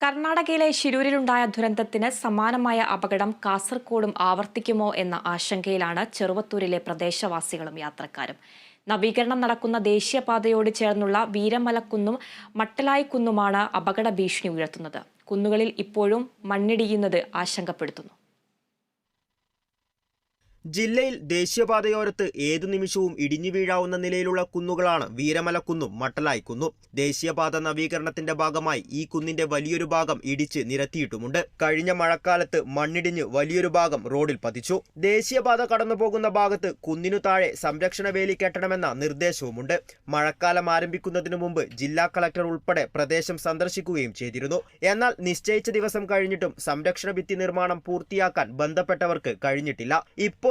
കർണാടകയിലെ ശിരൂരിലുണ്ടായ ദുരന്തത്തിന് സമാനമായ അപകടം കാസർകോടും ആവർത്തിക്കുമോ എന്ന ആശങ്കയിലാണ് ചെറുവത്തൂരിലെ പ്രദേശവാസികളും യാത്രക്കാരും. നവീകരണം നടക്കുന്ന ദേശീയപാതയോട് ചേർന്നുള്ള വീരമലക്കുന്നും മട്ടലായിക്കുന്നുമാണ് അപകട ഭീഷണി ഉയർത്തുന്നത്. കുന്നുകളിൽ ഇപ്പോഴും മണ്ണിടിയുന്നത് ആശങ്കപ്പെടുത്തുന്നു. ജില്ലയിൽ ദേശീയപാതയോരത്ത് ഏതു നിമിഷവും ഇടിഞ്ഞു വീഴാവുന്ന നിലയിലുള്ള കുന്നുകളാണ് വീരമലക്കുന്നും മട്ടലായിക്കുന്നും ദേശീയപാത നവീകരണത്തിന്റെ ഭാഗമായി ഈ കുന്നിന്റെ വലിയൊരു ഭാഗം ഇടിച്ച് നിരത്തിയിട്ടുമുണ്ട്. കഴിഞ്ഞ മഴക്കാലത്ത് മണ്ണിടിഞ്ഞ് വലിയൊരു ഭാഗം റോഡിൽ പതിച്ചു. ദേശീയപാത കടന്നുപോകുന്ന ഭാഗത്ത് കുന്നിനു താഴെ സംരക്ഷണ വേലി കെട്ടണമെന്ന നിർദ്ദേശവുമുണ്ട്. മഴക്കാലം ആരംഭിക്കുന്നതിനു മുമ്പ് ജില്ലാ കളക്ടർ ഉൾപ്പെടെ പ്രദേശം സന്ദർശിക്കുകയും ചെയ്തിരുന്നു. എന്നാൽ നിശ്ചയിച്ച ദിവസം കഴിഞ്ഞിട്ടും സംരക്ഷണ ഭിത്തി നിർമ്മാണം പൂർത്തിയാക്കാൻ ബന്ധപ്പെട്ടവർക്ക് കഴിഞ്ഞിട്ടില്ല.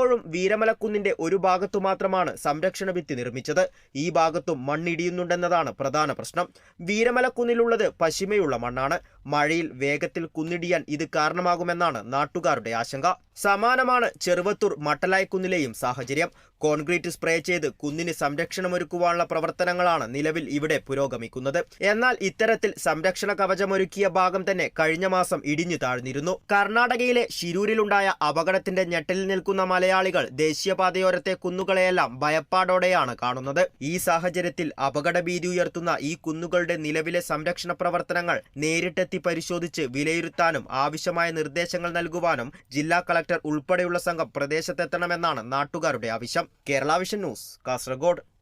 ഇപ്പോഴും വീരമലക്കുന്നിന്റെ ഒരു ഭാഗത്തു മാത്രമാണ് സംരക്ഷണ ഭിത്തി നിർമ്മിച്ചത്. ഈ ഭാഗത്തും മണ്ണിടിയുന്നുണ്ടെന്നതാണ് പ്രധാന പ്രശ്നം. വീരമലക്കുന്നിലുള്ളത് പശിമയുള്ള മണ്ണാണ്. മഴയിൽ വേഗത്തിൽ കുന്നിടിയാൻ ഇത് കാരണമാകുമെന്നാണ് നാട്ടുകാരുടെ ആശങ്ക. സമാനമാണ് ചെറുവത്തൂർ മട്ടലായിക്കുന്നിലെയും സാഹചര്യം. കോൺക്രീറ്റ് സ്പ്രേ ചെയ്ത് കുന്നിന് സംരക്ഷണമൊരുക്കുവാനുള്ള പ്രവർത്തനങ്ങളാണ് നിലവിൽ ഇവിടെ പുരോഗമിക്കുന്നത്. എന്നാൽ ഇത്തരത്തിൽ സംരക്ഷണ കവചമൊരുക്കിയ ഭാഗം തന്നെ കഴിഞ്ഞ മാസം ഇടിഞ്ഞു താഴ്ന്നിരുന്നു. കർണാടകയിലെ ശിരൂരിലുണ്ടായ അപകടത്തിന്റെ ഞെട്ടലിൽ നിൽക്കുന്ന മലയാളികൾ ദേശീയപാതയോരത്തെ കുന്നുകളെയെല്ലാം ഭയപ്പാടോടെയാണ് കാണുന്നത്. ഈ സാഹചര്യത്തിൽ അപകടഭീതി ഉയർത്തുന്ന ഈ കുന്നുകളുടെ നിലവിലെ സംരക്ഷണ പ്രവർത്തനങ്ങൾ നേരിട്ടെത്തി പരിശോധിച്ച് വിലയിരുത്താനും ആവശ്യമായ നിർദ്ദേശങ്ങൾ നൽകുവാനും ജില്ലാ കളക്ടർ ഉൾപ്പെടെയുള്ള സംഘം പ്രദേശത്തെത്തണമെന്നാണ് നാട്ടുകാരുടെ ആവശ്യം. Kerala vision news Kasaragod.